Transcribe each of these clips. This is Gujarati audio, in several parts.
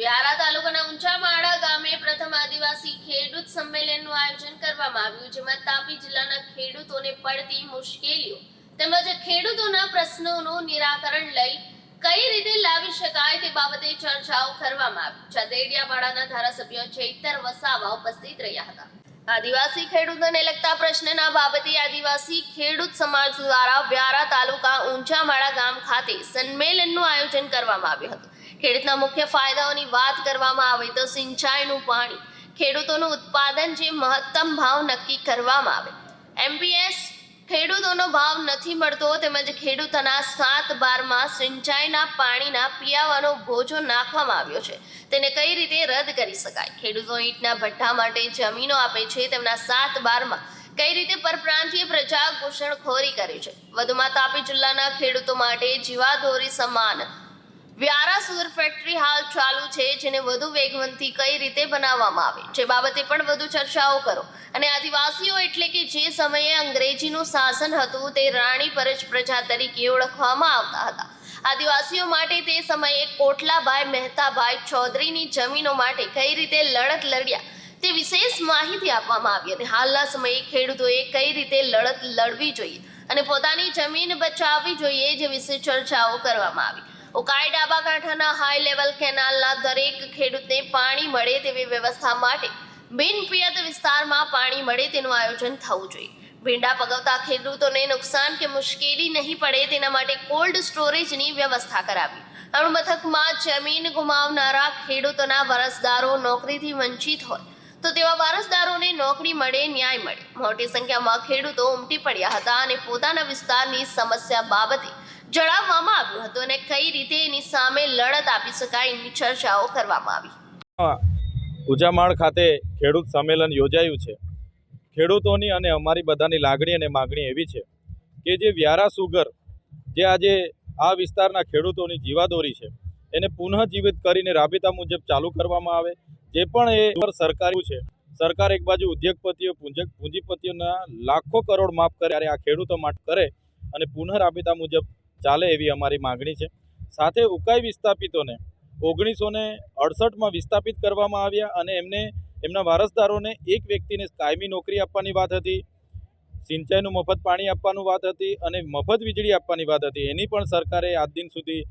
વ્યારા તાલુકાના ઊંચામાળા ગામે પ્રથમ આદિવાસી ખેડૂત સંમેલનનું આયોજન કરવામાં આવ્યું, જેમાં તાપી જિલ્લાના ખેડૂતોને પડતી મુશ્કેલીઓ તેમજ ખેડૂતોના પ્રશ્નોનું નિરાકરણ લઈ કઈ રીતે લાવી શકાય તે બાબતે ચર્ચાઓ કરવામાં આવી. ચદેડિયાવાડાના ધારાસભ્ય ચૈતર વસાવા ઉપસ્થિત રહ્યા હતા. આદિવાસી ખેડૂતોને લગતા પ્રશ્નના બાબતે આદિવાસી ખેડૂત સમાજ દ્વારા વ્યારા તાલુકા ઊંચામાળા ગામ ખાતે સંમેલનનું આયોજન કરવામાં આવ્યું હતું. ખેડૂતના મુખ્ય ફાયદાઓની વાત કરવામાં આવે તો સિંચાઈનું પાણી, ખેડૂતોનું ઉત્પાદન જે મહત્તમ ભાવ નક્કી કરવામાં આવે. એમપીએસ ખેડૂતોનો ભાવ નથી મળતો તેમજ ખેડૂતોના સાત બારમાં સિંચાઈના પાણીના પીયાવાનો ભોજો નાખવામાં આવ્યો છે. તેને કઈ રીતે રદ કરી શકાય? ખેડૂતો ઈંટના ભઠ્ઠા માટે જમીનો આપે છે, તેમના સાત બારમાં કઈ રીતે પરપ્રાંતીય પ્રજા ઘોષણખોરી કરે છે? વધુમાં તાપી જિલ્લાના ખેડૂતો માટે જીવાદોરી સમાન વ્યારા સુગર ફેક્ટરી હાલ ચાલુ છે, જેને વધુ વેગવંતી કઈ રીતે બનાવવામાં આવે? જે બાબતે પણ વધુ ચર્ચાઓ કરો. અને આદિવાસીઓ એટલે કે જે સમયે અંગ્રેજીનું શાસન હતું, તે રાણી પરજ પ્રજા તરીકે ઓળખવામાં આવતા હતા. આદિવાસીઓ માટે તે સમયે કોટલાભાઈ મહેતાભાઈ ચૌધરીની જમીનો માટે કઈ રીતે લડત લડ્યા, તે વિશેષ માહિતી આપવામાં આવી હતી હાલના સમયે ખેડૂતોએ કઈ રીતે લડત લડવી જોઈએ અને પોતાની જમીન બચાવવી જોઈએ, જે વિશે ચર્ચાઓ કરવામાં આવી. ઉકાઈ ડાબા કાંઠાના હાઈ લેવલ કેનાલના દરેક ખેડૂતને પાણી મળે તેવી વ્યવસ્થા માટે બિનપિયત વિસ્તારમાં પાણી મળે તેનું આયોજન થવું જોઈએ. ભીંડા પગવતા ખેડૂતોને નુકસાન કે મુશ્કેલી નહીં પડે તેના માટે કોલ્ડ સ્ટોરેજની વ્યવસ્થા કરાવી. અણુ મથકમાં જમીન ગુમાવનારા ખેડૂતોના વારસદારો નોકરીથી વંચિત હોય તો તેવા વારસદારોને નોકરી મળે, ન્યાય મળે. મોટી સંખ્યામાં ખેડૂતો ઉમટી પડ્યા હતા અને પોતાના વિસ્તારની સમસ્યા બાબતે જણાવવામાં આવ્યું હતું અને કઈ રીતે એની સામે લડત આપી શકાય એની ચર્ચાઓ કરવામાં આવી. ઉજામાળ ખાતે ખેડૂત સંમેલન યોજાયું છે. ખેડૂતોની અને અમારી બધાની લાગણી અને માગણી એવી છે કે જે વ્યારા સુગર, જે આજે આ વિસ્તારના ખેડૂતોની જીવાદોરી છે, એને પુનઃજીવિત કરીને રાબેતા મુજબ ચાલુ કરવામાં આવે, જે પણ એ ઉપર સરકારી છે સરકાર એક બાજુ ઉદ્યોગપતિઓ પૂંજ- પૂંજીપતિઓના લાખો કરોડ માફ કરે, ત્યારે આ ખેડૂતો માટે કરે અને પુનઃ રાબેતા મુજબ ચાલે એવી અમારી માગણી છે. સાથે ઉકાઈ વિસ્થાપિતોને ઓગણીસો ને અડસઠમાં વિસ્થાપિત કરવામાં આવ્યા અને એમને, એમના વારસદારોને એક વ્યક્તિને કાયમી નોકરી આપવાની વાત હતી, સિંચાઈનું મફત પાણી આપવાનું વાત હતી અને મફત વીજળી આપવાની વાત હતી. એની પણ સરકારે આજ દિન સુધી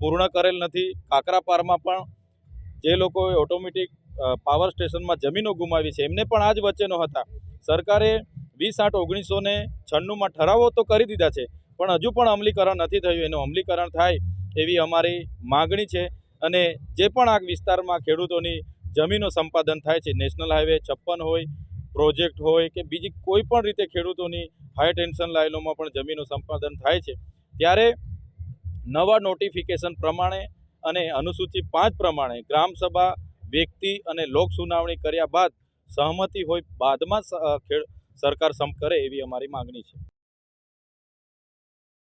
પૂર્ણ કરેલ નથી. કાકરાપારમાં પણ જે લોકોએ ઓટોમેટિક પાવર સ્ટેશનમાં જમીનો ગુમાવી છે, એમને પણ આ જ વચ્ચેનો હતા. સરકારે વીસ આઠ ઓગણીસો ને છન્નુંમાં ઠરાવો તો કરી દીધા છે, પણ હજુ પણ અમલીકરણ નથી થયું. એનું અમલીકરણ થાય એવી અમારી માગણી છે અને જે પણ આ વિસ્તારમાં ખેડૂતોની જમીનો સંપાદન થાય છે, નેશનલ હાઈવે છપ્પન હોય, પ્રોજેક્ટ હોય કે બીજી કોઈ પણ રીતે ખેડૂતોની હાઈ ટેન્શન લાઇનોમાં પણ જમીનો સંપાદન થાય છે, ત્યારે નવા નોટિફિકેશન પ્રમાણે અને અનુસૂચિ પાંચ પ્રમાણે ગ્રામસભા વ્યક્તિ અને લોક સુનાવણી કર્યા બાદ સહમતિ હોય બાદમાં સરકાર સંપ કરે એવી અમારી માગણી છે.